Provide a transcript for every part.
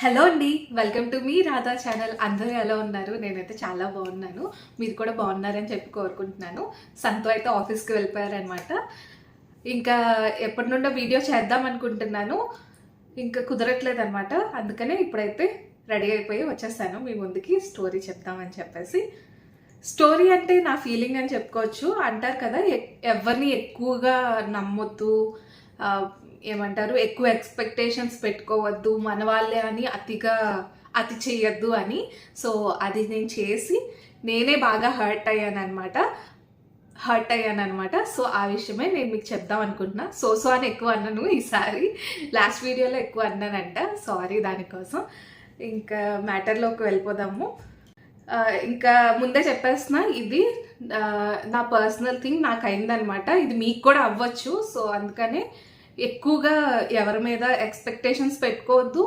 Hello అండి welcome to మీ Radha channel. అందరూ ఎలా ఉన్నారు? నేనైతే చాలా బాగున్నాను. మీరు కూడా బాగున్నారని చెప్పి కోరుకుంటున్నాను. సంతో అయితే ఆఫీస్కి వెళ్ళిపోయారనమాట ఇంకా ఎప్పటి నుండో వీడియో చేద్దాం అనుకుంటున్నాను. ఇంకా కుదరట్లేదు అనమాట అందుకనే ఇప్పుడైతే రెడీ అయిపోయి వచ్చేసాను. మీ ముందుకి స్టోరీ చెప్దామని చెప్పేసి. స్టోరీ అంటే నా ఫీలింగ్ అని చెప్పుకోవచ్చు. అంటారు కదా ఎ- ఎవరిని ఎక్కువగా నమ్మొద్దు ఏమంటారు ఎక్కువ ఎక్స్పెక్టేషన్స్ పెట్టుకోవద్దు మన వాళ్ళే అని అతిగా అతి చేయొద్దు అని. సో అది నేను చేసి నేనే బాగా హర్ట్ అయ్యాను అనమాట హర్ట్ అయ్యాను అనమాట సో ఆ విషయమే నేను మీకు చెప్దాం అనుకుంటున్నా. సో సో అని ఎక్కువ అన్నాను ఈసారి. లాస్ట్ వీడియోలో ఎక్కువ అన్నానంట. సారీ దానికోసం. ఇంకా మ్యాటర్లోకి వెళ్ళిపోదాము. ఇంకా ముందే చెప్పేస్తున్నా ఇది నా పర్సనల్ థింగ్ నాకు అయిందనమాట ఇది మీకు కూడా అవ్వచ్చు. సో అందుకనే ఎక్కువగా ఎవరి మీద ఎక్స్పెక్టేషన్స్ పెట్టుకోవద్దు.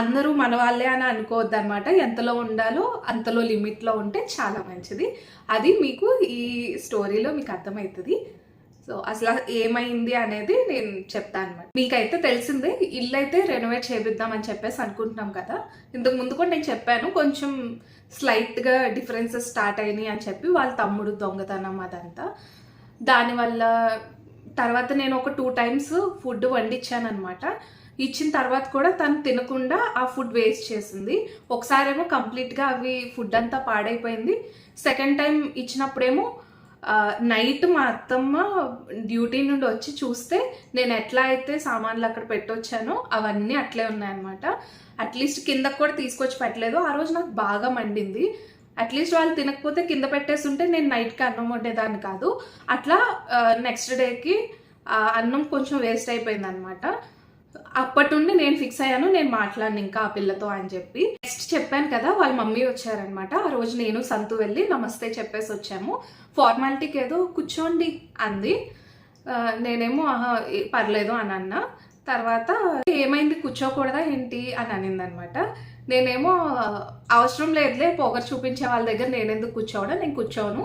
అందరూ మన వాళ్ళే అని అనుకోవద్దు అనమాట ఎంతలో ఉండాలో అంతలో లిమిట్లో ఉంటే చాలా మంచిది. అది మీకు ఈ స్టోరీలో మీకు అర్థమవుతుంది. సో అసలు ఏమైంది అనేది నేను చెప్తాను అనమాట మీకైతే తెలిసిందే ఇల్లు అయితే రెనోవేట్ చేపిద్దామని చెప్పేసి అనుకుంటున్నాం కదా. ఇంతకు ముందు కూడా నేను చెప్పాను కొంచెం స్లైట్గా డిఫరెన్సెస్ స్టార్ట్ అయినాయి అని చెప్పి వాళ్ళ తమ్ముడు దొంగతనం అదంతా. దానివల్ల తర్వాత నేను ఒక టూ టైమ్స్ ఫుడ్ వండిచ్చాను అనమాట ఇచ్చిన తర్వాత కూడా తను తినకుండా ఆ ఫుడ్ వేస్ట్ చేసింది. ఒకసారేమో కంప్లీట్గా అవి ఫుడ్ అంతా పాడైపోయింది. సెకండ్ టైం ఇచ్చినప్పుడేమో నైట్ మా అత్తమ్మ డ్యూటీ నుండి వచ్చి చూస్తే నేను ఎట్లా అయితే సామాన్లు అక్కడ పెట్టొచ్చానో అవన్నీ అట్లే ఉన్నాయన్నమాట. అట్లీస్ట్ కిందకు కూడా తీసుకొచ్చి పెట్టలేదు. ఆ రోజు నాకు బాగా మండింది. అట్లీస్ట్ వాళ్ళు తినకపోతే కింద పెట్టేస్తుంటే నేను నైట్కి అన్నం వండేదాన్ని కాదు. అట్లా నెక్స్ట్ డేకి అన్నం కొంచెం వేస్ట్ అయిపోయింది అనమాట అప్పటి నుండి నేను ఫిక్స్ అయ్యాను నేను మాట్లాడను ఇంకా ఆ పిల్లతో అని చెప్పి. నెక్స్ట్ చెప్పాను కదా వాళ్ళ మమ్మీ వచ్చారనమాట ఆ రోజు నేను సంతు వెళ్ళి నమస్తే చెప్పేసి వచ్చాము. ఫార్మాలిటీకి ఏదో కూర్చోండి అంది. నేనేమో ఆహా పర్లేదు అని అన్న. తర్వాత ఏమైంది? కూర్చోకూడదా ఏంటి? అని అనింది అనమాట నేనేమో అవసరం లేదులే పొగరు చూపించే వాళ్ళ దగ్గర నేనెందుకు కూర్చోవడం? నేను కూర్చోను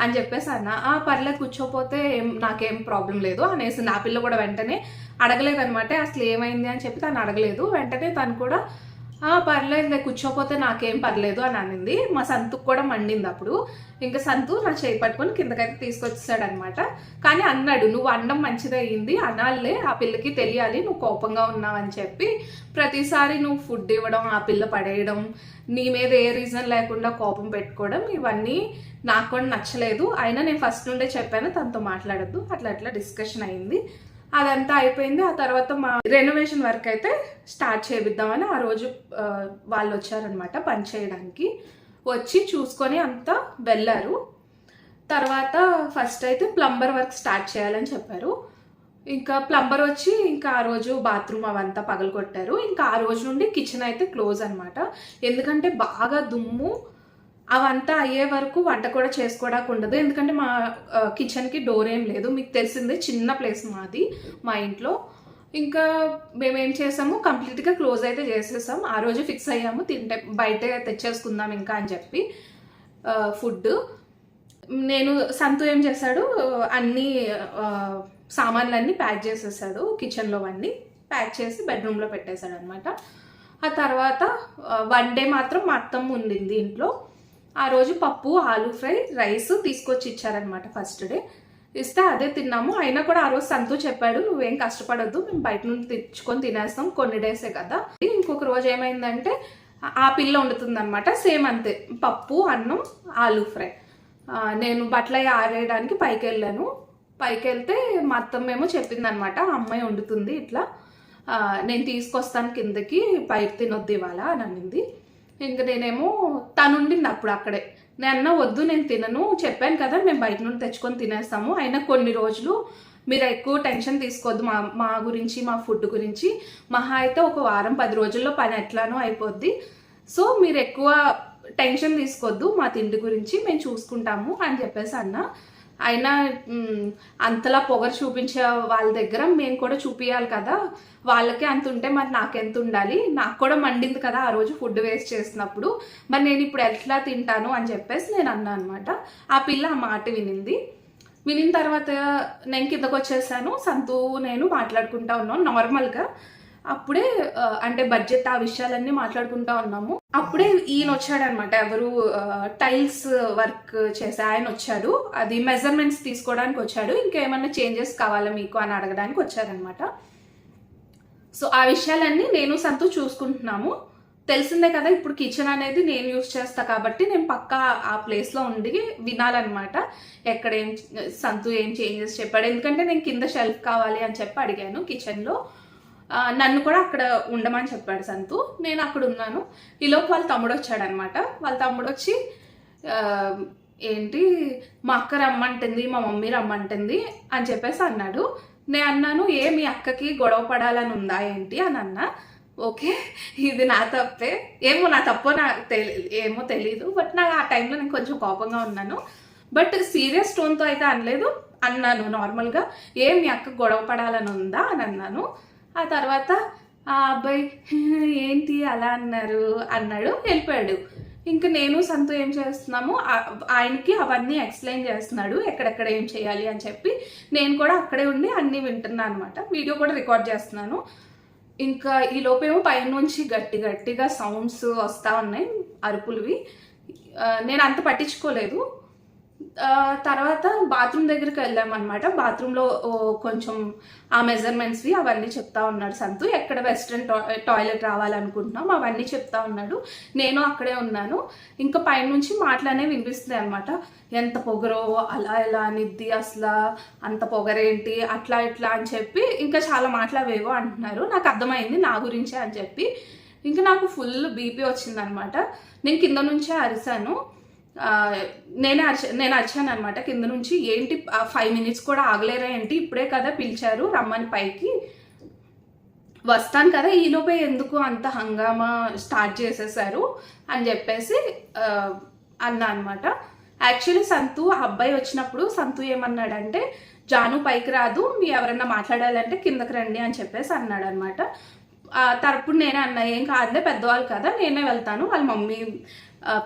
అని చెప్పేసి అన్న. ఆ పర్లేదు కూర్చోపోతే ఏం నాకేం ప్రాబ్లం లేదు అనేసి నా పిల్ల కూడా వెంటనే అడగలేదు అనమాట అసలు ఏమైంది అని చెప్పి తను అడగలేదు. వెంటనే తను కూడా పర్లేదు కూర్చోపోతే నాకేం పర్లేదు అని అనింది. మా సంతుకు కూడా మండింది అప్పుడు. ఇంకా సంతు నా చేయి పట్టుకొని కిందకైతే తీసుకొచ్చేసాడు అనమాట కానీ అన్నాడు నువ్వు అన్నం మంచిదయ్యింది అనాలే ఆ పిల్లకి తెలియాలి నువ్వు కోపంగా ఉన్నావని చెప్పి. ప్రతిసారి నువ్వు ఫుడ్ ఇవ్వడం ఆ పిల్ల పడేయడం నీ మీద ఏ రీజన్ లేకుండా కోపం పెట్టుకోవడం ఇవన్నీ నాకు కూడా నచ్చలేదు. అయినా నేను ఫస్ట్ నుండే చెప్పాను తనతో మాట్లాడద్దు. అట్లా అట్లా డిస్కషన్ అయింది. అదంతా అయిపోయింది. ఆ తర్వాత మా రెనోవేషన్ వర్క్ అయితే స్టార్ట్ చేపిద్దామని ఆ రోజు వాళ్ళు వచ్చారనమాట పని చేయడానికి. వచ్చి చూసుకొని అంతా వెళ్ళారు. తర్వాత ఫస్ట్ అయితే ప్లంబర్ వర్క్ స్టార్ట్ చేయాలని చెప్పారు. ఇంకా ప్లంబర్ వచ్చి ఇంకా ఆ రోజు బాత్రూమ్ అవంతా పగలగొట్టారు. ఇంకా ఆ రోజు నుండి కిచెన్ అయితే క్లోజ్ అనమాట ఎందుకంటే బాగా దుమ్ము అవంతా అయ్యే వరకు వంట కూడా చేసుకోవడానికి ఉండదు. ఎందుకంటే మా కిచెన్కి డోర్ ఏం లేదు. మీకు తెలిసిందే చిన్న ప్లేస్ మాది మా ఇంట్లో. ఇంకా మేమేం చేసాము? కంప్లీట్గా క్లోజ్ అయితే చేసేసాం. ఆ రోజు ఫిక్స్ అయ్యాము. తింటే బయట తెచ్చేసుకుందాం ఇంకా అని చెప్పి ఫుడ్ నేను సంతు ఏం చేశాడు? అన్ని సామాన్లన్నీ ప్యాక్ చేసేసాడు. కిచెన్లో అన్నీ ప్యాక్ చేసి బెడ్రూమ్లో పెట్టేశాడు అనమాట ఆ తర్వాత వన్ డే మాత్రం మా అత్తమ్మ ఉండింది ఇంట్లో. ఆ రోజు పప్పు ఆలు ఫ్రై రైస్ తీసుకొచ్చి ఇచ్చారనమాట ఫస్ట్ డే. ఇస్తే అదే తిన్నాము. అయినా కూడా ఆ రోజు సంతు చెప్పాడు నువ్వేం కష్టపడొద్దు మేము బయట నుండి తెచ్చుకొని తినేస్తాం కొన్ని డేసే కదా. ఇంకొక రోజు ఏమైందంటే ఆ- ఆ పిల్ల వండుతుందన్నమాట సేమ్ అంతే. పప్పు అన్నం ఆలు ఫ్రై. నేను బట్టలు అవి ఆరేయడానికి పైకి వెళ్ళాను పైకి వెళ్తే మా అత్తమ్మేమో చెప్పిందనమాట అమ్మాయి వండుతుంది ఇట్లా. నేను తీసుకొస్తాను కిందకి పైకి తినొద్దు ఇవాళ అని అనింది. ఇంక నేనేమో తను ఉండింది అప్పుడు అక్కడే. నేను అన్నా వద్దు నేను తినను. చెప్పాను కదా మేము బయట నుండి తెచ్చుకొని తినేస్తాము. అయినా కొన్ని రోజులు మీరు ఎక్కువ టెన్షన్ తీసుకోవద్దు. మా మా గురించి మా ఫుడ్ గురించి. మహా అయితే ఒక వారం పది రోజుల్లో పని ఎట్లానో అయిపోద్ది. సో మీరు ఎక్కువ టెన్షన్ తీసుకోవద్దు. మా తిండి గురించి మేము చూసుకుంటాము అని చెప్పేసి అన్న. అయినా అంతలా పొగరు చూపించే వాళ్ళ దగ్గర మేము కూడా చూపించాలి కదా. వాళ్ళకి అంత ఉంటే మరి నాకెంత ఉండాలి? నాకు కూడా మండింది కదా ఆ రోజు ఫుడ్ వేస్ట్ చేసినప్పుడు. మరి నేను ఇప్పుడు ఎట్లా తింటాను అని చెప్పేసి నేను అన్నా అనమాట ఆ పిల్ల ఆ మాట వినింది. వినిన తర్వాత నేను కిందకు వచ్చేసాను. సంతు నేను మాట్లాడుకుంటా ఉన్నాను. నార్మల్గా అప్పుడే అంటే బడ్జెట్ ఆ విషయాలన్నీ మాట్లాడుకుంటా ఉన్నాము. అప్పుడే ఈయన వచ్చాడనమాట. ఎవరు టైల్స్ వర్క్ చేసే ఆయన వచ్చాడు. అది మెజర్మెంట్స్ తీసుకోవడానికి వచ్చాడు. ఇంకేమన్నా చేంజెస్ కావాలా మీకు అని అడగడానికి వచ్చారనమాట. సో ఆ విషయాలన్నీ నేను సంతు చూసుకుంటున్నాము. తెలిసిందే కదా ఇప్పుడు కిచెన్ అనేది నేను యూస్ చేస్తా కాబట్టి నేను పక్కా ఆ ప్లేస్లో ఉండి వినాలన్నమాట. ఎక్కడ ఏం సంతు ఏం చేంజెస్ చెప్పాడు. ఎందుకంటే నేను కింద షెల్ఫ్ కావాలి అని చెప్పి అడిగాను కిచెన్లో నన్ను కూడా అక్కడ ఉండమని చెప్పాడు సంతు. నేను అక్కడ ఉన్నాను. ఈలోపు వాళ్ళ తమ్ముడు వచ్చాడనమాట. వాళ్ళ తమ్ముడు వచ్చి ఏంటి మా అక్క రమ్మంటుంది మా మమ్మీ రమ్మంటుంది అని చెప్పేసి అన్నాడు. నేను అన్నాను ఏ మీ అక్కకి గొడవ పడాలని ఉందా ఏంటి? అని అన్నా. ఓకే ఇది నా తప్పే. ఏమో నా తప్పో నాకు తెలి ఏమో తెలీదు బట్ నాకు ఆ టైంలో నేను కొంచెం కోపంగా ఉన్నాను. బట్ సీరియస్ టోన్తో అయితే అనలేదు. అన్నాను నార్మల్గా. ఏం మీ అక్క గొడవ పడాలని ఉందా? అని అన్నాను. ఆ తర్వాత ఆ అబ్బాయి ఏంటి అలా అన్నారు? అన్నాడు వెళ్ళిపోయాడు. ఇంకా నేను సంతు ఏం చేస్తున్నాము ఆయనకి అవన్నీ ఎక్స్ప్లెయిన్ చేస్తున్నాడు ఎక్కడెక్కడ ఏం చేయాలి అని చెప్పి. నేను కూడా అక్కడే ఉండి అన్నీ వింటున్నాను అనమాట వీడియో కూడా రికార్డ్ చేస్తున్నాను. ఇంకా ఈ లోపేమో పైనుంచి గట్టి గట్టిగా సౌండ్స్ వస్తూ ఉన్నాయి అరుపులువి. నేను అంత పట్టించుకోలేదు. తర్వాత బాత్రూమ్ దగ్గరికి వెళ్ళామన్నమాట బాత్రూంలో కొంచెం ఆ మెజర్మెంట్స్వి అవన్నీ చెప్తా ఉన్నాడు సంతు. ఎక్కడ వెస్ట్రన్ టాయిలెట్ రావాలనుకుంటున్నాం అవన్నీ చెప్తా ఉన్నాడు. నేను అక్కడే ఉన్నాను. ఇంకా పైనుంచి మాటలనే వినిపిస్తున్నాయి అనమాట ఎంత పొగరో అలా ఎలా అనిద్ది అసలు అంత పొగరేంటి అట్లా ఇట్లా అని చెప్పి ఇంకా చాలా మాటలు అవేవో అంటున్నారు. నాకు అర్థమైంది నా గురించే అని చెప్పి. ఇంకా నాకు ఫుల్ బీపీ వచ్చిందనమాట నేను కింద నుంచే అరిశాను నేనే వచ్చా నేను అరిచాను అనమాట కింద నుంచి ఏంటి ఫైవ్ మినిట్స్ కూడా ఆగలేరా ఏంటి ఇప్పుడే కదా పిలిచారు రమ్మని పైకి. వస్తాను కదా ఈలోపే ఎందుకు అంత హంగామా స్టార్ట్ చేసేసారు అని చెప్పేసి అన్నా అనమాట యాక్చువల్లీ సంతు ఆ అబ్బాయి వచ్చినప్పుడు సంతు ఏమన్నాడంటే జాను పైకి రాదు మీ ఎవరన్నా మాట్లాడాలంటే కిందకి రండి అని చెప్పేసి అన్నాడు అనమాట తరపుడు నేనే అన్నా ఏం కాదులే పెద్దవాళ్ళు కదా నేనే వెళ్తాను వాళ్ళ మమ్మీ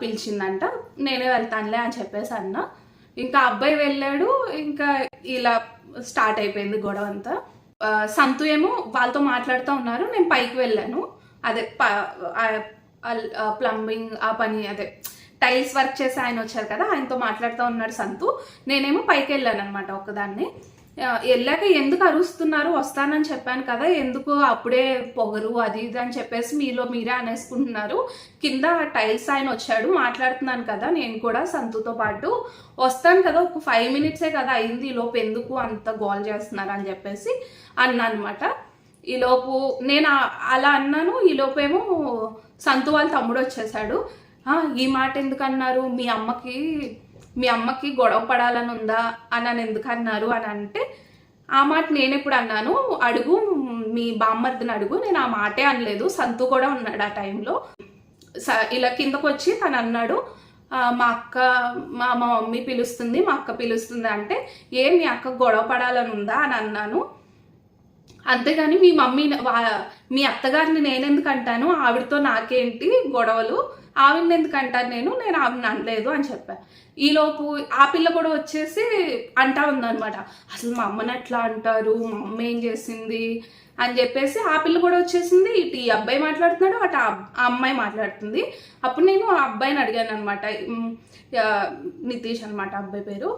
పిలిచిందంట నేనే వెళ్తానులే అని చెప్పేసి అన్న. ఇంకా అబ్బాయి వెళ్ళాడు ఇంకా ఇలా స్టార్ట్ అయిపోయింది గొడవ అంతా. సంతు ఏమో వాళ్ళతో మాట్లాడుతూ ఉన్నారు నేను పైకి వెళ్ళాను. అదే ప్లంబింగ్ ఆ పని అదే టైల్స్ వర్క్ చేసి ఆయన వచ్చారు కదా ఆయనతో మాట్లాడుతూ ఉన్నాడు సంతు. నేనేమో పైకి వెళ్ళాను అనమాట ఒకదాన్ని వెళ్ళాక ఎందుకు అరుస్తున్నారు? వస్తానని చెప్పాను కదా ఎందుకు అప్పుడే పొగరు అది ఇది అని చెప్పేసి మీలో మీరే అనేసుకుంటున్నారు. కింద టైల్స్ ఆయన వచ్చాడు మాట్లాడుతున్నాను కదా నేను కూడా సంతుతో పాటు వస్తాను కదా ఒక ఫైవ్ మినిట్సే కదా అయింది ఈ లోపు ఎందుకు అంత గోల్ చేస్తున్నారు అని చెప్పేసి అన్నా అనమాట ఈలోపు నేను అలా అన్నాను ఈలోపేమో సంతు వాళ్ళ తమ్ముడు వచ్చేసాడు. ఈ మాట ఎందుకు అన్నారు? మీ అమ్మకి మీ అమ్మకి గొడవ పడాలని ఉందా అని అని ఎందుకు అన్నారు అని అంటే ఆ మాట నేను ఎప్పుడు అన్నాను. అడుగు మీ బామ్మర్దిని అడుగు. నేను ఆ మాటే అనలేదు. సంతు కూడా ఉన్నాడు ఆ టైంలో. స- ఇలా కిందకు వచ్చి తను అన్నాడు మా అక్క మా మా మమ్మీ పిలుస్తుంది మా అక్క పిలుస్తుంది అంటే ఏ మీ అక్క గొడవ పడాలని ఉందా అని అన్నాను. అంతేగాని మీ మమ్మీ వా- మీ అత్తగారిని నేనెందుకు అంటాను? ఆవిడతో నాకేంటి గొడవలు? ఆవిడని ఎందుకు అంటాను నేను? నేను ఆవిడని అనలేదు అని చెప్పాను ఈలోపు ఆ పిల్ల కూడా వచ్చేసి అంటా ఉందనమాట అసలు మా అమ్మని ఎట్లా అంటారు? మా అమ్మ ఏం చేసింది? అని చెప్పేసి ఆ పిల్ల కూడా వచ్చేసింది. ఇటు ఈ అబ్బాయి మాట్లాడుతున్నాడు అటు ఆ అమ్మాయి మాట్లాడుతుంది. అప్పుడు నేను ఆ అబ్బాయిని అడిగాను అనమాట నితీష్ అనమాట అబ్బాయి పేరు.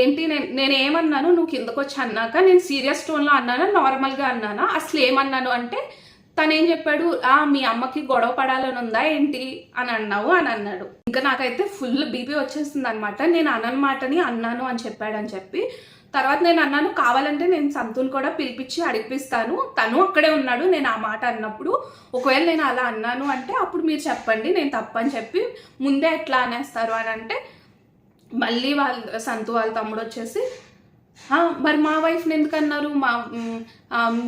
ఏంటి నేను నేను ఏమన్నాను? నువ్వు కిందకు వచ్చి అన్నాక నేను సీరియస్ టోన్లో అన్నానా? నార్మల్గా అన్నానా? అసలు ఏమన్నాను అంటే తను ఏం చెప్పాడు? ఆ మీ అమ్మకి గొడవ పడాలని ఉందా ఏంటి? అని అన్నావు అని అన్నాడు. ఇంకా నాకైతే ఫుల్ బీపీ వచ్చేస్తుంది అనమాట నేను అననమాటని అన్నాను అని చెప్పాడు అని చెప్పి. తర్వాత నేను అన్నాను కావాలంటే నేను సంతుని కూడా పిలిపించి అడిపిస్తాను తను అక్కడే ఉన్నాడు. నేను ఆ మాట అన్నప్పుడు ఒకవేళ నేను అలా అన్నాను అంటే అప్పుడు మీరు చెప్పండి నేను తప్పని చెప్పి ముందే ఎట్లా అనేస్తారు? అని అంటే మళ్ళీ వాళ్ళ సంతు వాళ్ళ తమ్ముడు వచ్చేసి మరి మా వైఫ్ని ఎందుకు అన్నారు మా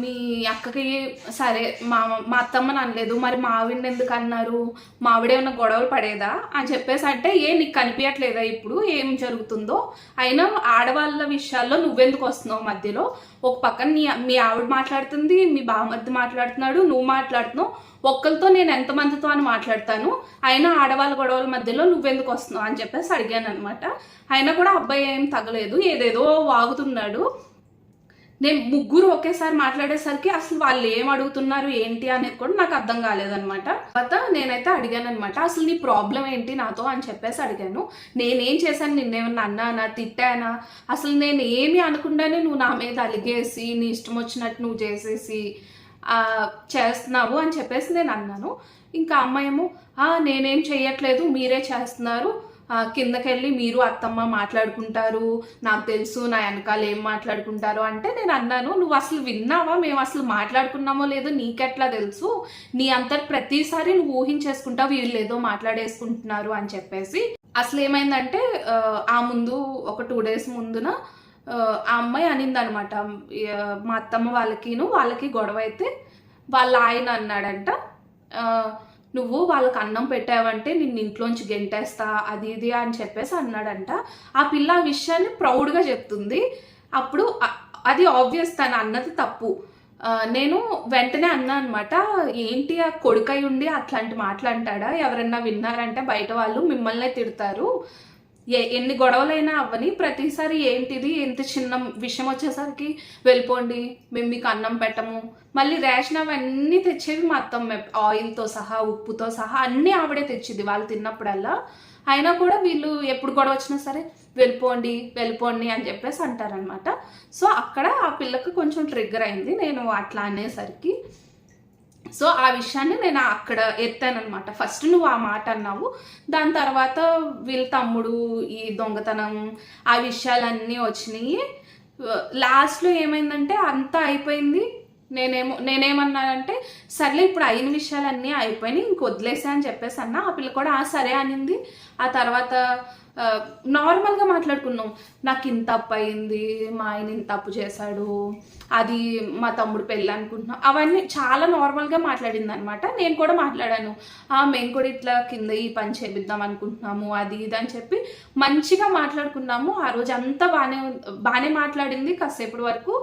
మీ అక్కకి సరే మా మా అత్తమ్మని అనలేదు మరి మా ఆవిడని ఎందుకు అన్నారు మా ఆవిడ ఏమైనా గొడవలు పడేదా? అని చెప్పేసి అంటే ఏ నీకు కనిపించట్లేదా ఇప్పుడు? ఏం జరుగుతుందో? అయినా ఆడవాళ్ళ విషయాల్లో నువ్వెందుకు వస్తున్నావు మధ్యలో? ఒక పక్కన నీ మీ ఆవిడ మాట్లాడుతుంది మీ బామర్ది మాట్లాడుతున్నాడు నువ్వు మాట్లాడుతున్నావు. ఒక్కరితో నేను ఎంతమందితో అని మాట్లాడతాను? అయినా ఆడవాళ్ళ గొడవల మధ్యలో నువ్వెందుకు వస్తున్నావు అని చెప్పేసి అడిగాను అనమాట అయినా కూడా అబ్బాయి ఏం తగలేదు. ఏదేదో వాగుతున్నాడు. నేను ముగ్గురు ఒకేసారి మాట్లాడేసరికి అసలు వాళ్ళు ఏం అడుగుతున్నారు ఏంటి అనేది కూడా నాకు అర్థం కాలేదనమాట తర్వాత నేనైతే అడిగాను అనమాట అసలు నీ ప్రాబ్లం ఏంటి నాతో? అని చెప్పేసి అడిగాను. నేనేం చేశాను? నిన్నేమన్నా అన్నానా? తిట్టానా? అసలు నేను ఏమి అనుకుండానే నువ్వు నా మీద అలిగేసి నీ ఇష్టం వచ్చినట్టు నువ్వు చేసేసి చేస్తున్నావు అని చెప్పేసి నేను అన్నాను. ఇంకా అమ్మాయి ఏమో "ఆ, నేనేం చెయ్యట్లేదు మీరే చేస్తున్నారు. కిందకెళ్ళి మీరు అత్తమ్మ మాట్లాడుకుంటారు నాకు తెలుసు నా వెనకాల ఏం మాట్లాడుకుంటారు అంటే నేను అన్నాను. నువ్వు అసలు విన్నావా? మేము అసలు మాట్లాడుకున్నామో లేదో నీకెట్లా తెలుసు? నీ అంతటి ప్రతిసారి నువ్వు ఊహించేసుకుంటావు వీళ్ళు ఏదో మాట్లాడేసుకుంటున్నారు అని చెప్పేసి. అసలు ఏమైందంటే ఆ ముందు ఒక టూ డేస్ ముందున ఆ, అమ్మాయి అనింది అనమాట మా అత్తమ్మ వాళ్ళకిను వాళ్ళకి గొడవ అయితే వాళ్ళ ఆయన అన్నాడంట నువ్వు వాళ్ళకి అన్నం పెట్టావంటే నిన్ను ఇంట్లోంచి గెంటేస్తా అది ఇది అని చెప్పేసి అన్నాడంట. ఆ పిల్ల ఆ విషయాన్ని ప్రౌడ్గా చెప్తుంది. అప్పుడు అది ఆబ్వియస్ తను అన్నది తప్పు. నేను వెంటనే అన్నా అనమాట ఏంటి ఆ కొడుకై ఉండి అట్లాంటి మాటలు అంటాడా ఎవరన్నా విన్నారంటే బయట వాళ్ళు మిమ్మల్నే తిడతారు. ఎన్ని గొడవలైనా అవ్వని ప్రతిసారి ఏంటిది ఎంత చిన్న విషయం వచ్చేసరికి వెళ్ళిపోండి మేము మీకు అన్నం పెట్టము. మళ్ళీ రేషన్ అవన్నీ తెచ్చేవి మా అత్తమ్మ ఆయిల్తో సహా ఉప్పుతో సహా అన్నీ ఆవిడే తెచ్చింది వాళ్ళు తిన్నప్పుడల్లా. అయినా కూడా వీళ్ళు ఎప్పుడు గొడవ వచ్చినా సరే వెళ్ళిపోండి వెళ్ళిపోండి అని చెప్పేసి అంటారనమాట సో అక్కడ ఆ పిల్లకు కొంచెం ట్రిగ్గర్ అయింది. నేను అట్లా అనేసరికి సో ఆ విషయాన్ని నేను అక్కడ ఎత్తానమాట ఫస్ట్ నువ్వు ఆ మాట అన్నావు. దాని తర్వాత వీళ్ళ తమ్ముడు ఈ దొంగతనం ఆ విషయాలన్నీ వచ్చినాయి. లాస్ట్లో ఏమైందంటే అంతా అయిపోయింది. నేనేమో నేనేమన్నానంటే సర్లే ఇప్పుడు అయిన విషయాలన్నీ అయిపోయినాయి ఇంక వదిలేసా అని చెప్పేసి అన్న. ఆ పిల్ల కూడా ఆ సరే అనింది. ఆ తర్వాత నార్మల్గా మాట్లాడుకున్నాం. నాకు ఇంత తప్పు అయింది మా ఆయన ఇంత తప్పు చేశాడు అది మా తమ్ముడు పెళ్ళి అనుకుంటున్నాం. అవన్నీ చాలా నార్మల్గా మాట్లాడింది అనమాట నేను కూడా మాట్లాడాను. మేము కూడా ఇట్లా కింద ఈ పని చేపిద్దాం అనుకుంటున్నాము అది ఇది అని చెప్పి మంచిగా మాట్లాడుకున్నాము. ఆ రోజు అంతా బాగానే బాగానే మాట్లాడింది కాసేపటి వరకు.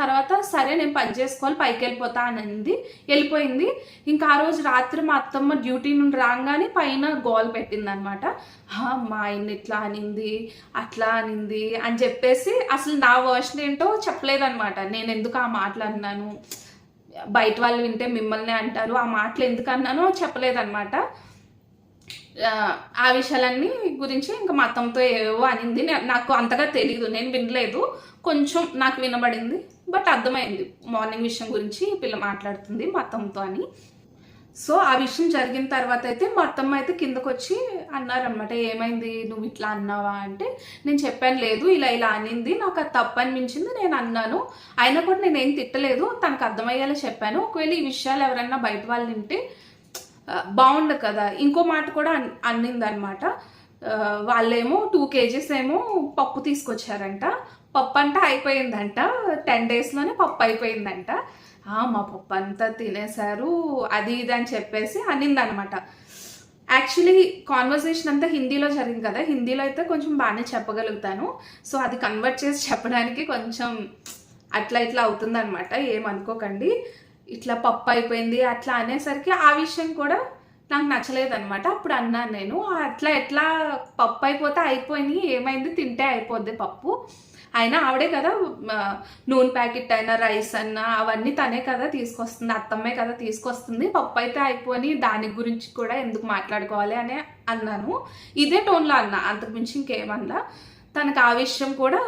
తర్వాత సరే నేను పని చేసుకోవాలి పైకి వెళ్ళిపోతా అనింది. వెళ్ళిపోయింది. ఇంకా ఆ రోజు రాత్రి మా అత్తమ్మ డ్యూటీ నుండి రాగానే పైన గోల్ పెట్టింది అనమాట మా ఆయన ఇట్లా అనింది అట్లా అనింది అని చెప్పేసి అసలు నా వర్షన్ ఏంటో చెప్పలేదనమాట నేను ఎందుకు ఆ మాటలు అన్నాను? బయట వాళ్ళు వింటే మిమ్మల్ని అంటారు ఆ మాటలు ఎందుకు అన్నానో చెప్పలేదన్నమాట. ఆ, విషయాలన్నీ గురించి ఇంకా మా అత్తమ్మతో ఏవో అనింది. నాకు అంతగా తెలియదు నేను వినలేదు. కొంచెం నాకు వినబడింది బట్ అర్థమైంది. మార్నింగ్ విషయం గురించి పిల్ల మాట్లాడుతుంది మా అత్తమ్మతో అని. సో ఆ విషయం జరిగిన తర్వాత అయితే మా అత్తమ్మ అయితే కిందకు వచ్చి అన్నారనమాట ఏమైంది? నువ్వు ఇట్లా అన్నావా? అంటే నేను చెప్పాను లేదు ఇలా ఇలా అనింది నాకు అది తప్పు అనిపించింది నేను అన్నాను. అయినా కూడా నేను ఏం తిట్టలేదు తనకు అర్థమయ్యేలా చెప్పాను. ఒకవేళ ఈ విషయాలు ఎవరైనా బయట వాళ్ళు వింటే బాగుండు కదా. ఇంకో మాట కూడా అన్- అన్నిందనమాట వాళ్ళేమో టూ కేజీస్ ఏమో పప్పు తీసుకొచ్చారంట. పప్పు అంటే అయిపోయిందంట టెన్ డేస్లోనే పప్పు అయిపోయిందంట. మా పప్పు అంతా తినేశారు అది ఇది అని చెప్పేసి అనిందనమాట. యాక్చువల్లీ కాన్వర్సేషన్ అంతా హిందీలో జరిగింది కదా హిందీలో అయితే కొంచెం బాగానే చెప్పగలుగుతాను. సో అది కన్వర్ట్ చేసి చెప్పడానికి కొంచెం అట్లా ఇట్లా అవుతుందన్నమాట ఏమనుకోకండి ఇట్లా పప్పు అయిపోయింది అట్లా అనేసరికి ఆ విషయం కూడా నాకు నచ్చలేదు అనమాట అప్పుడు అన్నాను నేను అట్లా ఎట్లా పప్పు అయిపోతే అయిపోయింది ఏమైంది తింటే అయిపోద్ది పప్పు. అయినా ఆవిడే కదా నూనె ప్యాకెట్ అయినా రైస్ అన్నా అవన్నీ తనే కదా తీసుకొస్తుంది అత్తమ్మే కదా తీసుకొస్తుంది. పప్పు అయితే అయిపోయి దాని గురించి కూడా ఎందుకు మాట్లాడుకోవాలి అని అన్నాను. ఇదే టోన్లో అన్నా అంతకుమించి ఇంకేమన్నా. తనకు ఆ విషయం కూడా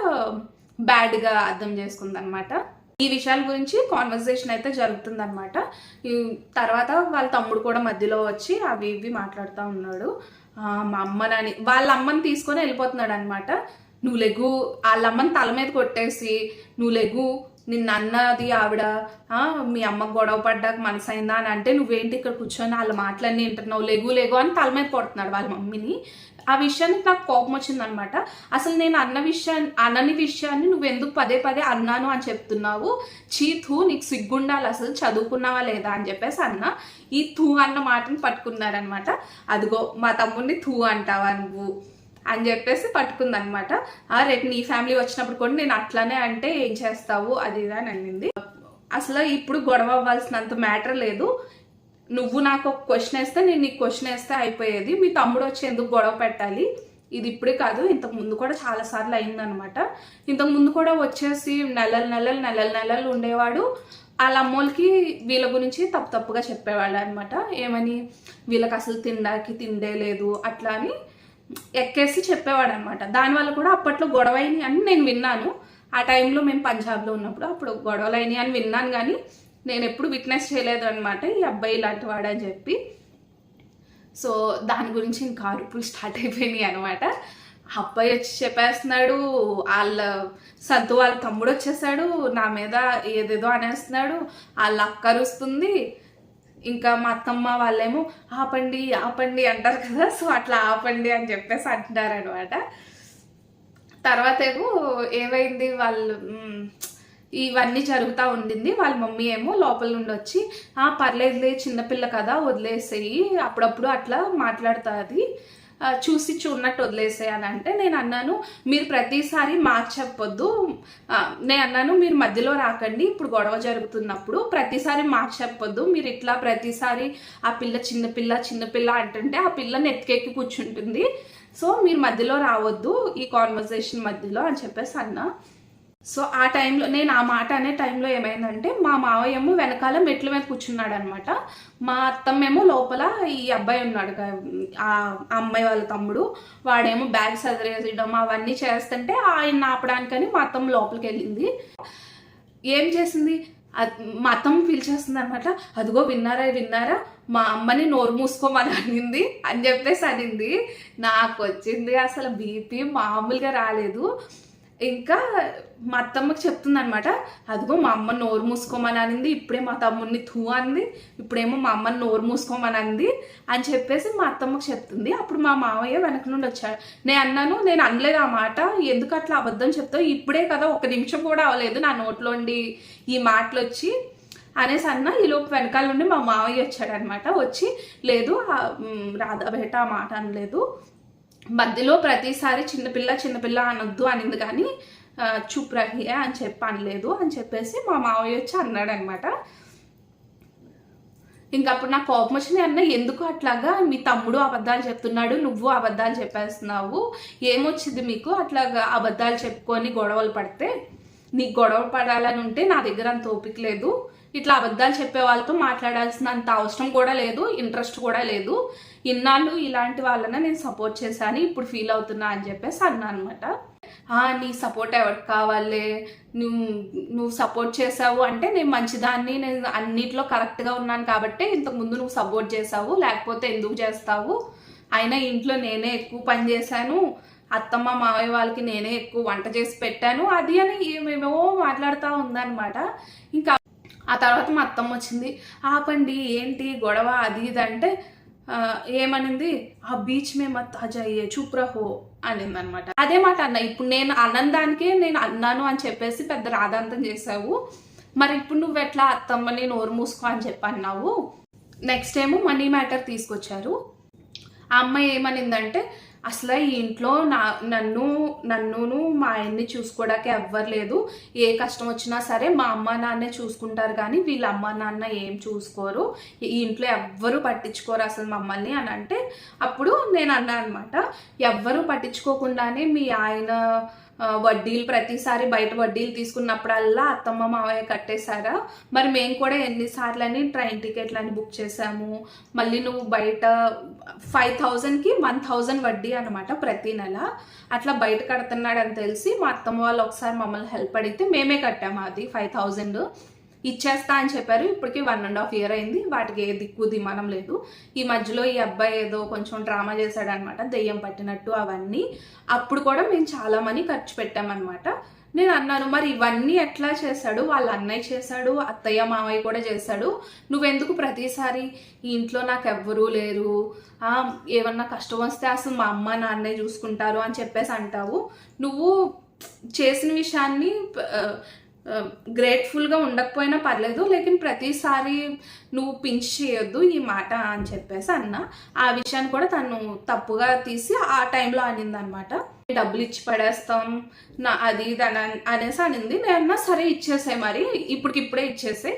బ్యాడ్గా అర్థం చేసుకుందనమాట. ఈ విషయాల గురించి కాన్వర్సేషన్ అయితే జరుగుతుందన్నమాట ఈ తర్వాత వాళ్ళ తమ్ముడు కూడా మధ్యలో వచ్చి అవి ఇవి మాట్లాడుతూ ఉన్నాడు. మా అమ్మనని వాళ్ళ అమ్మని తీసుకొని వెళ్ళిపోతున్నాడు అనమాట నువ్వు లెగు వాళ్ళ అమ్మని తల మీద కొట్టేసి నువ్వు లెగు నిన్న అన్నది ఆవిడ మీ అమ్మ గొడవ పడ్డాక మనసైందా అని అంటే నువ్వేంటి ఇక్కడ కూర్చొని వాళ్ళ మాటలన్నీ వింటున్నావు? లెగు లెగు అని తల మీద కొడుతున్నాడు వాళ్ళ మమ్మీని. ఆ విషయానికి నాకు కోపం వచ్చిందనమాట అసలు నేను అన్న విషయాన్ని అనని విషయాన్ని నువ్వు ఎందుకు పదే పదే అన్నాను అని చెప్తున్నావు? చీ థూ నీకు సిగ్గుండాలి అసలు చదువుకున్నావా లేదా అని చెప్పేసి అన్న. ఈ థూ అన్న మాటను పట్టుకున్నారనమాట అదిగో మా తమ్ముడిని థూ అంటావా నువ్వు? అని చెప్పేసి పట్టుకుందనమాట. ఆ రేపు నీ ఫ్యామిలీ వచ్చినప్పుడు కూడా నేను అట్లానే అంటే ఏం చేస్తావు? అది ఇది అని అన్నింది అసలు ఇప్పుడు గొడవ అవ్వాల్సినంత మ్యాటర్ లేదు. నువ్వు నాకు ఒక క్వశ్చన్ వేస్తే నేను నీకు క్వశ్చన్ వేస్తే అయిపోయేది. మీ తమ్ముడు వచ్చి ఎందుకు గొడవ పెట్టాలి? ఇది ఇప్పుడే కాదు ఇంతకు ముందు కూడా చాలా సార్లు అయిందనమాట. ఇంతకు ముందు కూడా వచ్చేసి నెలలు నెలలు నెలలు నెలలు ఉండేవాడు. వాళ్ళ అమ్మోళ్ళకి వీళ్ళ గురించి తప్పు తప్పుగా చెప్పేవాళ్ళు అనమాట ఏమని? వీళ్ళకి అసలు తినడానికి తిండే లేదు అట్లా అని ఎక్కేసి చెప్పేవాడు అనమాట దానివల్ల కూడా అప్పట్లో గొడవైనవి అని నేను విన్నాను. ఆ టైంలో మేము పంజాబ్లో ఉన్నప్పుడు అప్పుడు గొడవలు అయినాయి అని విన్నాను కానీ నేను ఎప్పుడు విట్నెస్ చేయలేదు అనమాట ఈ అబ్బాయి ఇలాంటి వాడని చెప్పి. సో దాని గురించి ఇంకా అరుపులు స్టార్ట్ అయిపోయినాయి అనమాట అబ్బాయి వచ్చి చెప్పేస్తున్నాడు వాళ్ళ సద్దు వాళ్ళ తమ్ముడు వచ్చేసాడు నా మీద ఏదేదో అనేస్తున్నాడు వాళ్ళ అక్క అరుస్తుంది ఇంకా మా అత్తమ్మ వాళ్ళేమో ఆపండి ఆపండి అంటారు కదా సో అట్లా ఆపండి అని చెప్పేసి అంటారు అనమాట తర్వాత ఏమో ఏమైంది వాళ్ళు ఇవన్నీ జరుగుతూ ఉండింది. వాళ్ళ మమ్మీ ఏమో లోపల నుండి వచ్చి ఆ పర్లేదులే చిన్నపిల్ల కదా వదిలేసేయి. అప్పుడప్పుడు అట్లా మాట్లాడుతుంది. చూసి చూడనట్టు వదిలేసేయి అంటే నేను అన్నాను మీరు ప్రతిసారి మాకు నేను అన్నాను మీరు మధ్యలో రాకండి. ఇప్పుడు గొడవ జరుగుతున్నప్పుడు ప్రతిసారి మాకు మీరు ఇట్లా ప్రతిసారి ఆ పిల్ల చిన్నపిల్ల చిన్నపిల్ల అంటుంటే ఆ పిల్ల నెత్తికెక్కి కూర్చుంటుంది. సో మీరు మధ్యలో రావద్దు ఈ కాన్వర్జేషన్ మధ్యలో అని చెప్పేసి అన్నా. సో ఆ టైంలో నేను ఆ మాట అనే టైంలో ఏమైందంటే మా మావయ్య ఏమో వెనకాల మెట్ల మీద కూర్చున్నాడు అనమాట మా అత్తమ్మేమో లోపల ఈ అబ్బాయి ఉన్నాడు ఆ అమ్మాయి వాళ్ళ తమ్ముడు వాడేమో బ్యాగ్ సదిరేయడం అవన్నీ చేస్తుంటే ఆయన ఆపడానికని మా అత్తమ్మ లోపలికి వెళ్ళింది. ఏం చేసింది? మా అత్తమ్మ పిలిచేస్తుంది అనమాట అదిగో విన్నారా విన్నారా? మా అమ్మని నోరు మూసుకోమని అనింది అని చెప్పేసి అనింది. నాకు వచ్చింది అసలు బీపీ మామూలుగా రాలేదు. ఇంకా మా అత్తమ్మకి చెప్తుందనమాట అదిగో మా అమ్మ నోరు మూసుకోమని అనింది ఇప్పుడే మా తమ్ముడిని థూ అంది ఇప్పుడేమో మా అమ్మని నోరు మూసుకోమని అంది అని చెప్పేసి మా అత్తమ్మకి చెప్తుంది. అప్పుడు మా మావయ్య వెనక నుండి వచ్చాడు. నేను అన్నాను నేను అనలేదు ఆ మాట ఎందుకు అట్లా అబద్ధం చెప్తావు? ఇప్పుడే కదా ఒక నిమిషం కూడా అవ్వలేదు నా నోట్లోండి ఈ మాటలు వచ్చి అనేసి అన్న ఈలోపు వెనకాల నుండి మా మావయ్య వచ్చాడనమాట వచ్చి లేదు రాధా బేట ఆ మాట అనలేదు మధ్యలో ప్రతిసారి చిన్నపిల్ల చిన్నపిల్ల అనొద్దు అనింది కానీ చూపు చూప్ రహియే అని చెప్పి అనలేదు అని చెప్పేసి మా మావయ్య వచ్చి అన్నాడు అనమాట ఇంకా అప్పుడు నాకు కోపం వచ్చింది అన్న ఎందుకు అట్లాగా? మీ తమ్ముడు అబద్ధాలు చెప్తున్నాడు నువ్వు అబద్ధాలు చెప్పేస్తున్నావు. ఏమొచ్చింది మీకు అట్లాగా అబద్ధాలు చెప్పుకొని గొడవలు పడితే? నీకు గొడవ పడాలని ఉంటే నా దగ్గర అంత ఓపిక లేదు. ఇట్లా అబద్ధాలు చెప్పే వాళ్ళతో మాట్లాడాల్సినంత అవసరం కూడా లేదు ఇంట్రెస్ట్ కూడా లేదు. ఇన్నాళ్ళు ఇలాంటి వాళ్ళన నేను సపోర్ట్ చేశాను ఇప్పుడు ఫీల్ అవుతున్నా అని చెప్పేసి అన్నా అనమాట నీ సపోర్ట్ ఎవరికి కావాలి? నువ్వు నువ్వు సపోర్ట్ చేసావు అంటే నేను మంచిదాన్ని నేను అన్నిట్లో కరెక్ట్గా ఉన్నాను కాబట్టి ఇంతకుముందు నువ్వు సపోర్ట్ చేసావు లేకపోతే ఎందుకు చేస్తావు? అయినా ఇంట్లో నేనే ఎక్కువ పని చేశాను అత్తమ్మ మావయ్య వాళ్ళకి నేనే ఎక్కువ వంట చేసి పెట్టాను అది అని ఏమేమో మాట్లాడుతూ ఉందన్నమాట. ఇంకా ఆ తర్వాత మా అత్తమ్మ వచ్చింది ఆపండి ఏంటి గొడవ అది ఇది అంటే ఏమనింది ఆ బీచ్ మే మత్ అజయ్యే చూప్రహో అనింది అనమాట అదే మాట అన్న ఇప్పుడు నేను అనందానికే నేను అన్నాను అని చెప్పేసి పెద్ద రాధాంతం చేసావు మరి ఇప్పుడు నువ్వు ఎట్లా అత్తమ్మని నోరు మూసుకో అని చెప్పి అన్నావు. నెక్స్ట్ ఏమో మనీ మ్యాటర్ తీసుకొచ్చారు. ఆ అమ్మాయి ఏమనిందంటే అసలు ఈ ఇంట్లో నా నన్ను నన్నును మా ఆయన్ని చూసుకోవడానికి ఎవ్వరు లేదు. ఏ కష్టం వచ్చినా సరే మా అమ్మ నాన్నే చూసుకుంటారు కానీ వీళ్ళ అమ్మ నాన్న ఏం చూసుకోరు. ఈ ఇంట్లో ఎవ్వరు పట్టించుకోరు అసలు మమ్మల్ని అని అంటే అప్పుడు నేను అన్నా అనమాట ఎవ్వరు పట్టించుకోకుండానే మీ ఆయన వడ్డీలు ప్రతిసారి బయట వడ్డీలు తీసుకున్నప్పుడల్లా అత్తమ్మ మావయ్య కట్టేశారా? మరి మేము కూడా ఎన్నిసార్లని ట్రైన్ టికెట్లని బుక్ చేసాము మళ్ళీ నువ్వు బయట ఫైవ్ థౌజండ్కి వన్ థౌజండ్ వడ్డీ అనమాట ప్రతి నెల. అట్లా బయట కడుతున్నాడని తెలిసి మా అత్తమ్మ వాళ్ళు ఒకసారి మమ్మల్ని హెల్ప్ అడిగితే మేమే కట్టాము అది ఫైవ్ థౌజండ్. ఇచ్చేస్తా అని చెప్పారు. ఇప్పటికి వన్ అండ్ హాఫ్ ఇయర్ అయింది. వాటికి ఏ దిక్కు దిమానం లేదు. ఈ మధ్యలో ఈ అబ్బాయి ఏదో కొంచెం డ్రామా చేశాడనమాట. దెయ్యం పట్టినట్టు అవన్నీ. అప్పుడు కూడా మేము చాలా మనీ ఖర్చు పెట్టామన్నమాట నేను అన్నాను మరి ఇవన్నీ ఎట్లా చేశాడు? వాళ్ళ అన్నయ్య చేశాడు అత్తయ్య మావయ్య కూడా చేశాడు. నువ్వెందుకు ప్రతిసారి ఈ ఇంట్లో నాకు ఎవ్వరూ లేరు ఏమన్నా కష్టం వస్తే అసలు మా అమ్మ నాన్నయ్య చూసుకుంటారు అని చెప్పేసి అంటావు. నువ్వు చేసిన విషయాన్ని గ్రేట్ఫుల్గా ఉండకపోయినా పర్లేదు లేకిన్ ప్రతిసారి నువ్వు పించ్ చేయొద్దు ఈ మాట అని చెప్పేసి అన్న. ఆ విషయాన్ని కూడా తను తప్పుగా తీసి ఆ టైంలో అనిందనమాట. డబ్బులు ఇచ్చి పడేస్తాం నా అది ఇది అని అనేసి అనింది. నేను అన్నా సరే ఇచ్చేసాయి మరి ఇప్పటికిప్పుడే ఇచ్చేసాయి.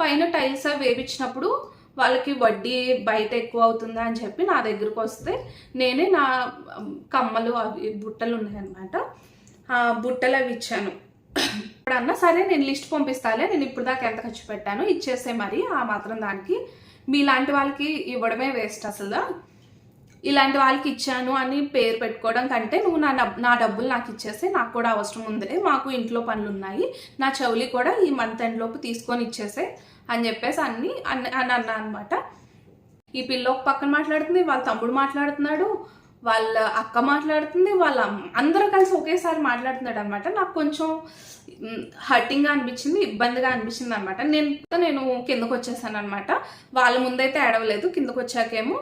పైన టైల్స్ అవి వేపించినప్పుడు వాళ్ళకి వడ్డీ బయట ఎక్కువ అవుతుందా అని చెప్పి నా దగ్గరకు వస్తే నేనే నా కమ్మలు అవి బుట్టలు ఉన్నాయన్నమాట. బుట్టలు అవి ఇచ్చాను. ఇప్పుడు అన్నా సరే నేను లిస్ట్ పంపిస్తాలే నేను ఇప్పుడు దాకా ఎంత ఖర్చు పెట్టాను ఇచ్చేసే మరి ఆ మాత్రం దానికి. మీలాంటి వాళ్ళకి ఇవ్వడమే వేస్ట్ అసలు. ఇలాంటి వాళ్ళకి ఇచ్చాను అని పేరు పెట్టుకోవడం కంటే నువ్వు నా నా డబ్బులు నాకు ఇచ్చేస్తే నాకు కూడా అవసరం ఉందిలే మాకు ఇంట్లో పనులు ఉన్నాయి నా చెవులి కూడా ఈ మంత్ ఎండ్ లోపు తీసుకొని ఇచ్చేసే అని చెప్పేసి అన్ని అన్న అని అన్నా అనమాట. ఈ పిల్ల ఒక పక్కన మాట్లాడుతుంది వాళ్ళ తమ్ముడు మాట్లాడుతున్నాడు వాళ్ళ అక్క మాట్లాడుతుంది వాళ్ళ అందరూ కలిసి ఒకేసారి మాట్లాడుతున్నాడు అనమాట నాకు కొంచెం హర్టింగ్గా అనిపించింది ఇబ్బందిగా అనిపించింది అనమాట నేను నేను కిందకు వచ్చేసాను అనమాట వాళ్ళ ముందైతే ఏడవలేదు కిందకు వచ్చాకేమో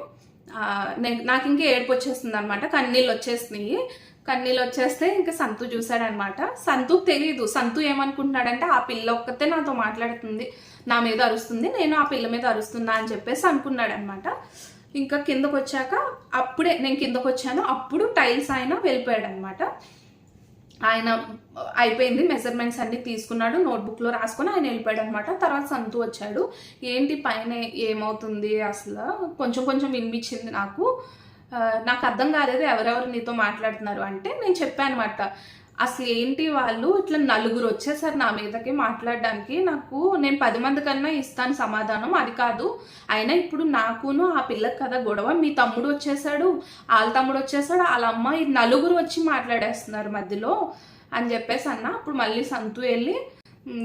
నేను- నాకు ఇంకా ఏడుపు వచ్చేస్తుంది అనమాట కన్నీళ్ళు వచ్చేసినాయి కన్నీళ్ళు వచ్చేస్తే ఇంకా సంతు చూశాడనమాట. సంతుకు తెలియదు సంతు ఏమనుకుంటున్నాడంటే ఆ పిల్ల ఒక్కతే నాతో మాట్లాడుతుంది. నా మీద అరుస్తుంది. నేను ఆ పిల్ల మీద అరుస్తున్నా అని చెప్పేసి అనుకున్నాడనమాట. ఇంకా కిందకు వచ్చాక అప్పుడే నేను కిందకు వచ్చాను అప్పుడు టైల్స్ ఆయన వెళ్ళిపోయాడు అనమాట ఆయన అయిపోయింది మెజర్మెంట్స్ అన్ని తీసుకున్నాడు నోట్బుక్లో రాసుకొని ఆయన వెళ్ళిపోయాడు అనమాట తర్వాత సంతు వచ్చాడు ఏంటి పైన ఏమవుతుంది అసలు? కొంచెం కొంచెం వినిపించింది నాకు. నాకు అర్థం కాలేదు ఎవరెవరు నీతో మాట్లాడుతున్నారు అంటే నేను చెప్పాను అనమాట అసలు ఏంటి వాళ్ళు ఇట్లా నలుగురు వచ్చేసారు నా మీదకి మాట్లాడడానికి. నాకు నేను పది మంది కన్నా ఇస్తాను సమాధానం. అది కాదు అయినా ఇప్పుడు నాకును ఆ పిల్లకి కదా గొడవ. మీ తమ్ముడు వచ్చేసాడు వాళ్ళ తమ్ముడు వచ్చేసాడు వాళ్ళ అమ్మ ఈ నలుగురు వచ్చి మాట్లాడేస్తున్నారు మధ్యలో అని చెప్పేసి అన్న. అప్పుడు మళ్ళీ సంతు వెళ్ళి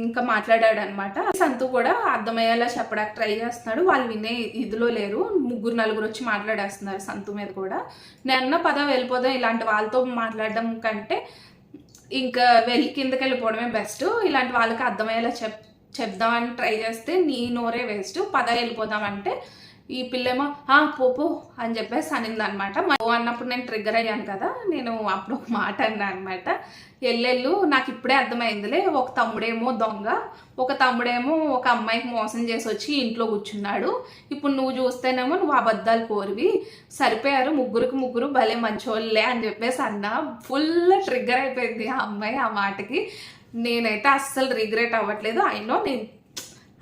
ఇంకా మాట్లాడాడు అనమాట సంతు కూడా అర్థమయ్యేలా చెప్పడానికి ట్రై చేస్తున్నాడు. వాళ్ళు వినే ఇదిలో లేరు. ముగ్గురు నలుగురు వచ్చి మాట్లాడేస్తున్నారు సంతు మీద కూడా. నేను అన్న పద వెళ్ళిపోదాం ఇలాంటి వాళ్ళతో మాట్లాడడం కంటే ఇంకా వెళ్ళి కిందకి వెళ్ళిపోవడమే బెస్ట్. ఇలాంటి వాళ్ళకి అర్థమయ్యేలా చెప్ చెప్దామని ట్రై చేస్తే నీ నోరే వేస్ట్. పద వెళ్ళిపోదామంటే ఈ పిల్లేమో? "ఆ, పో పో అని చెప్పేసి అనింది అనమాట అన్నప్పుడు నేను ట్రిగ్గర్ అయ్యాను కదా నేను అప్పుడు ఒక మాట అన్నా అనమాట ఎల్లెళ్ళు నాకు ఇప్పుడే అర్థమైందిలే ఒక తమ్ముడేమో దొంగ ఒక తమ్ముడేమో ఒక అమ్మాయికి మోసం చేసి వచ్చి ఇంట్లో కూర్చున్నాడు. ఇప్పుడు నువ్వు చూస్తేనేమో నువ్వు అబద్ధాలు కోరివి. సరిపోయారు ముగ్గురికి ముగ్గురు భలే మంచోళ్ళే అని చెప్పేసి అన్న ఫుల్ ట్రిగ్గర్ అయిపోయింది ఆ అమ్మాయి ఆ మాటకి. నేనైతే అస్సలు రిగ్రెట్ అవ్వట్లేదు. అయినో నేను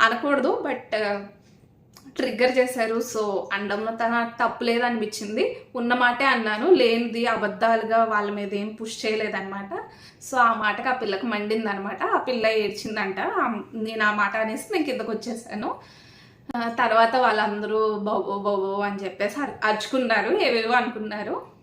అనకూడదు బట్ ట్రిగ్గర్ చేశారు. సో అండంలో తన తప్పు లేదనిపించింది. ఉన్న మాటే అన్నాను. లేనిది అబద్ధాలుగా వాళ్ళ మీద ఏం పుష్ చేయలేదన్నమాట. సో ఆ మాటకి ఆ పిల్లకి మండింది అనమాట ఆ పిల్ల ఏడ్చిందంట. నేను ఆ మాట అనేసి నేను కిందకు వచ్చేసాను. తర్వాత వాళ్ళందరూ బాబో బాబో అని చెప్పేసి అరుచుకున్నారు. ఏవేవో అనుకున్నారు.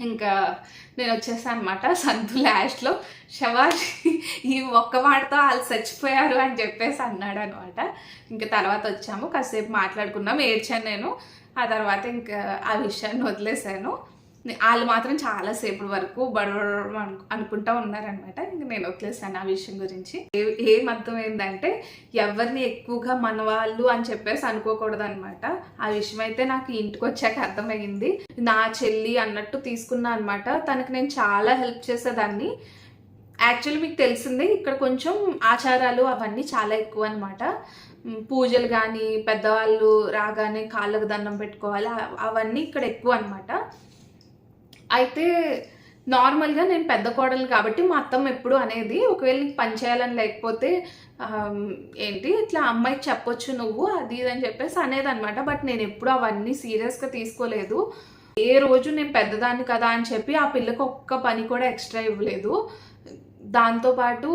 ఇంకా నేను వచ్చేసాను అనమాట సంతు లాస్ట్లో. శవాష్ ఈ ఒక్క మాటతో వాళ్ళు చచ్చిపోయారు అని చెప్పేసి అన్నాడు అనమాట. ఇంకా తర్వాత వచ్చాము కాసేపు మాట్లాడుకున్నాం ఏడ్చాను నేను. ఆ తర్వాత ఇంకా ఆ విషయాన్ని వదిలేసాను వాళ్ళు మాత్రం చాలాసేపు వరకు బడబడ అనుకుంటా ఉన్నారనమాట ఇంకా నేను వదిలేసాను ఆ విషయం గురించి. ఏ- ఏం ఏంటంటే ఎవరిని ఎక్కువగా మన వాళ్ళు అని చెప్పేసి అనుకోకూడదు అనమాట ఆ విషయం అయితే నాకు ఇంటికి వచ్చాక అర్థమైంది నా చెల్లి అన్నట్టు తీసుకున్నా అనమాట తనకి నేను చాలా హెల్ప్ చేసేదాన్ని. యాక్చువల్లీ మీకు తెలిసిందే ఇక్కడ కొంచెం ఆచారాలు అవన్నీ చాలా ఎక్కువ అనమాట పూజలు కానీ పెద్దవాళ్ళు రాగానే కాళ్ళకు దండం పెట్టుకోవాలి. అవన్నీ ఇక్కడ ఎక్కువ అనమాట అయితే నార్మల్గా నేను పెద్ద కోడలు కాబట్టి మా అత్తమ్మ ఎప్పుడు అనేది ఒకవేళ నీకు పని చేయాలని లేకపోతే ఏంటి ఇట్లా అమ్మాయికి చెప్పొచ్చు నువ్వు అది ఇది అని చెప్పేసి అనేది అనమాట బట్ నేను ఎప్పుడు అవన్నీ సీరియస్గా తీసుకోలేదు. ఏ రోజు నేను పెద్దదాన్ని కదా అని చెప్పి ఆ పిల్లకి ఒక్క పని కూడా ఎక్స్ట్రా ఇవ్వలేదు. దాంతోపాటు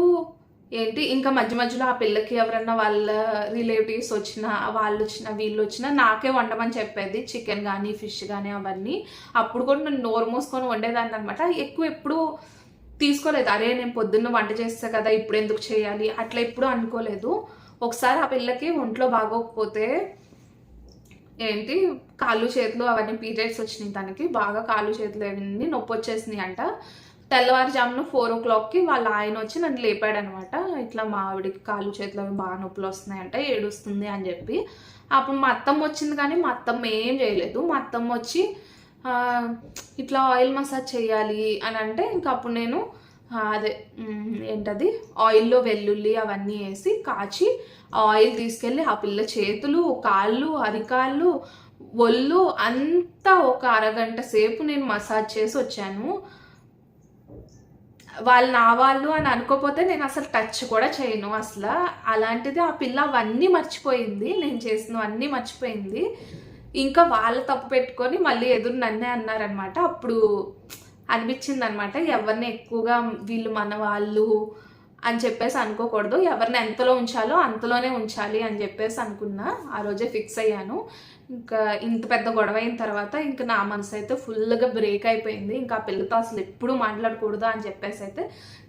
ఏంటి? ఇంకా మధ్య మధ్యలో ఆ పిల్లకి ఎవరన్నా వాళ్ళ రిలేటివ్స్ వచ్చినా వాళ్ళు వచ్చినా వీళ్ళు వచ్చినా నాకే వండమని చెప్పేది. చికెన్ కానీ ఫిష్ కానీ అవన్నీ. అప్పుడు కూడా నేను నోరు మూసుకొని వండేదాన్ని అనమాట ఎక్కువ ఎప్పుడు తీసుకోలేదు. అరే నేను పొద్దున్న వంట చేస్తా కదా ఇప్పుడు ఎందుకు చేయాలి? అట్లా ఎప్పుడు అనుకోలేదు. ఒకసారి ఆ పిల్లకి ఒంట్లో బాగోకపోతే ఏంటి? కాళ్ళు చేతులు అవన్నీ పీరియడ్స్ వచ్చినాయి తనకి. బాగా కాళ్ళు చేతులు అవన్నీ నొప్పి వచ్చేసినాయి అంట. తెల్లవారుజామున ఫోర్ ఓ క్లాక్కి వాళ్ళ ఆయన వచ్చి నన్ను లేపాడనమాట. ఇట్లా మా ఆవిడకి కాళ్ళు చేతులు బాగా నొప్పులు వస్తున్నాయంట ఏడుస్తుంది అని చెప్పి. అప్పుడు మా అత్తమ్మ వచ్చింది కానీ మా అత్తమ్మ ఏం చేయలేదు. మా అత్తమ్మ వచ్చి ఇట్లా ఆయిల్ మసాజ్ చేయాలి అని అంటే ఇంకా అప్పుడు నేను అదే ఏంటది? ఆయిల్లో వెల్లుల్లి అవన్నీ వేసి కాచి ఆ ఆయిల్ తీసుకెళ్ళి ఆ పిల్ల చేతులు కాళ్ళు అరికాళ్ళు ఒళ్ళు అంతా ఒక అరగంట సేపు నేను మసాజ్ చేసి వచ్చాను. వాళ్ళు నా వాళ్ళు అని అనుకోపోతే నేను అసలు టచ్ కూడా చేయను అసలు. అలాంటిది ఆ పిల్ల అవన్నీ మర్చిపోయింది. నేను చేసినవన్నీ మర్చిపోయింది. ఇంకా వాళ్ళ తప్పు పెట్టుకొని మళ్ళీ ఎదురు నన్నే అన్నారనమాట. అప్పుడు అనిపించింది అనమాట ఎవరిని ఎక్కువగా వీళ్ళు మన వాళ్ళు అని చెప్పేసి అనుకోకూడదు. ఎవరిని ఎంతలో ఉంచాలో అంతలోనే ఉంచాలి అని చెప్పేసి అనుకున్నా. ఆ రోజే ఫిక్స్ అయ్యాను. ఇంకా ఇంత పెద్ద గొడవ అయిన తర్వాత ఇంకా నా మనసు అయితే ఫుల్గా బ్రేక్ అయిపోయింది. ఇంకా ఆ పిల్లతో అసలు ఎప్పుడు మాట్లాడకూడదు అని చెప్పేసి అయితే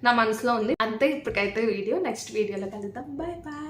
నా మనసులో ఉంది. అంతే ఇప్పటికైతే వీడియో. నెక్స్ట్ వీడియోలో కలుద్దాం. Bye bye